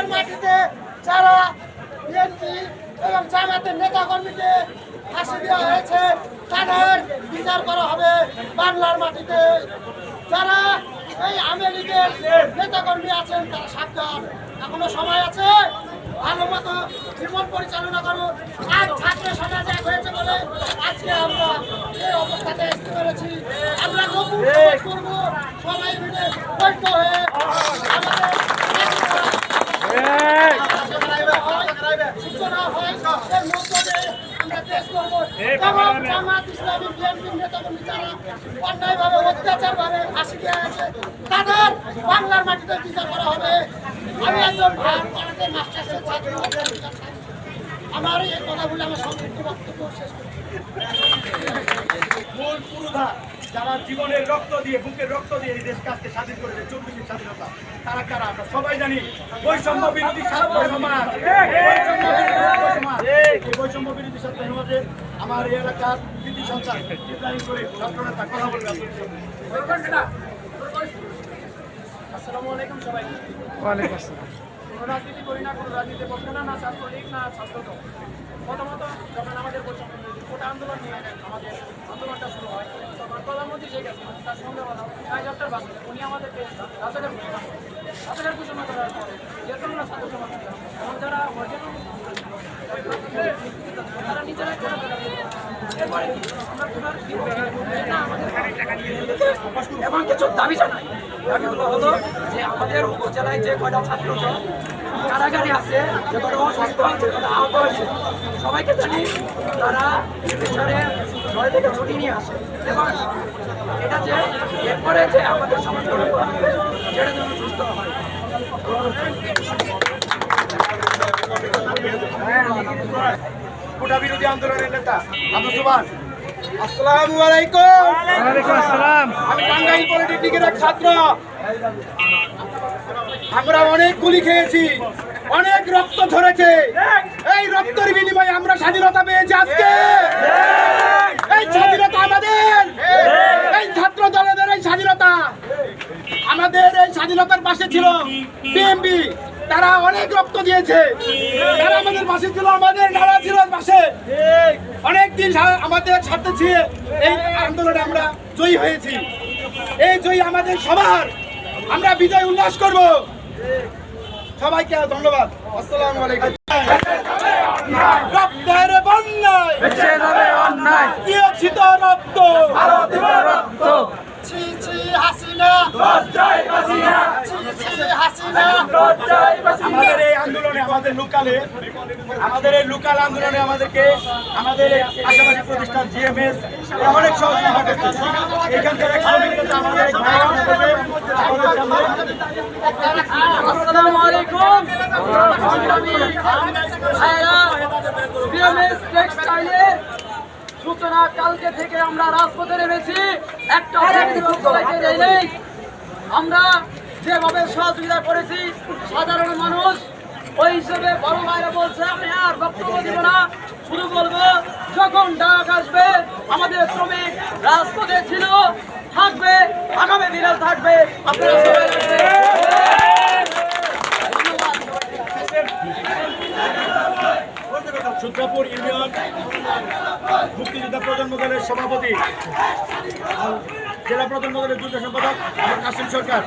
বাংলার মাটিতে যারা বিএনপি এবং জামাতের নেতা কর্মীকে ফাঁসি দেওয়া হয়েছে, তাদের বিচার করা হবে বাংলার মাটিতে। যারা এই আমেরিকার নেতা কর্মী আছেন, তারা সাবধান। এখনও সময় আছে, ভালো মতো জীবন পরিচালনা করো। আজ ছাত্র সমাজ এক হয়েছে বলে আজকে আমরা এই অবস্থাতে আসতে পেরেছি। আমরা নতুন করব, সবাই মিলে ঐক্য হয়ে আমাদের সূচনা হয় এর মধ্য দিয়ে দেশ করব এবং জামাত ইসলামী আছে তাদের বাংলার মাটিতে বিচার করা হবে আমি একজন আমার এই কথাগুলো আমার সংক্ষিপ্ত বক্তব্য শেষ করছি। মূল পুরোধা যারা জীবনের রক্ত দিয়ে বুকের রক্ত দিয়ে এই দেশকে আজকে স্বাধীন করেছে চব্বিশের স্বাধীনতা তারা কারা? আমরা সবাই জানি বৈষম্য বিরোধী ছাত্র সমাজ বৈষম্য বিরোধী ছাত্র সমাজ। এই বৈষম্য বিরোধী ছাত্র সমাজের আমার এই এলাকার কৃতি সন্তান ইব্রাহিম শরীফ ছাত্রনেতা কথা বলবেন আসসালামু আলাইকুম সবাইকে ওয়ালাইকুম আসসালাম। কোনো রাজনীতি করি না কোনো রাজনীতি না না ছাত্রলীগ না ছাত্রদল। প্রথমত যখন আমাদের বৈষম্য বিরোধী আন্দোলন নিয়ে আমাদের আন্দোলনটা শুরু হয় প্রধানমন্ত্রী যে হাসিনা তার সন্ধ্যাবেলা সাড়ে চারটার বাসে উনি আমাদেরকে রাস্তাঘাট ঘোষণা। রাস্তাঘাট ঘোষণা করার পরে যেহেতু আমরা তারা নিজেরাই এবং কিছু দাবি জানাই। দাবিগুলো হলো যে আমাদের উপজেলায় যে কয়টা ছাত্র কারাগারে আছে, যে কয়টা অসুস্থ, যে কয়টা আহত হয়েছে, সবাইকে জানি তারা বিচারে ছয় থেকে ছুটি নিয়ে আসে। এবং এটা যে এরপরে যে আমাদের সমাজ সেটা যেন সুস্থ হয়। কোটা বিরোধী আন্দোলনের নেতা। আব্দুল সুবান আসসালামু আলাইকুম। ওয়ালাইকুম আসসালাম। আমি টাঙ্গাইল পলিটেকনিকের এক ছাত্র। আমরা অনেক গুলি খেয়েছি অনেক রক্ত ঝরেছে এই রক্তের বিনিময়ে আমরা স্বাধীনতা পেয়েছি আজকে। এই স্বাধীনতা আমাদের। এই ছাত্র দলেদের এই স্বাধীনতা। আমাদের এই স্বাধীনতার পাশে ছিল বিএমপি তারা অনেক রক্ত দিয়েছে। তারা আমাদের পাশে ছিল, আমাদের নারা ছিল পাশে। অনেক দিন আমাদের সাথে ছিল এই আন্দোলনে আমরা জয়ী হয়েছি। এই জয়ী আমাদের সবার। আমরা বিজয় উল্লাস করব। সবাইকে ধন্যবাদ। আসসালামু আলাইকুম। আমাদের এই আন্দোলনে আমাদের লোকালে আমাদের এই লোকাল আন্দোলনে আমাদেরকে আমাদের আশেপাশে প্রতিষ্ঠান জিএমএস অনেক সহযোগিতা করছে। এখানকার এক শ্রমিক নেতা আমাদের এক ভাই আসসালামু আলাইকুম। টেক্সটাইলের সূচনা কালকে থেকে আমরা রাজপথে নেমেছি। একটা আমরা যেভাবে সহযোগিতা করেছি, সাধারণ মানুষ, ওই হিসেবে বড় ভাইরা বলছে, আমি আর বক্তব্য দিব না। শুধু বলব, যখন ডাক আসবে, আমাদের শ্রমিক রাজপথে ছিল, থাকবে, আগামী দিনেও থাকবে। সূত্রাপুর ইউনিয়ন মুক্তিযোদ্ধা প্রজন্ম দলের সভাপতি, জেলা প্রজন্ম দলের যুদ্ধ সম্পাদক কাসিম সরকার।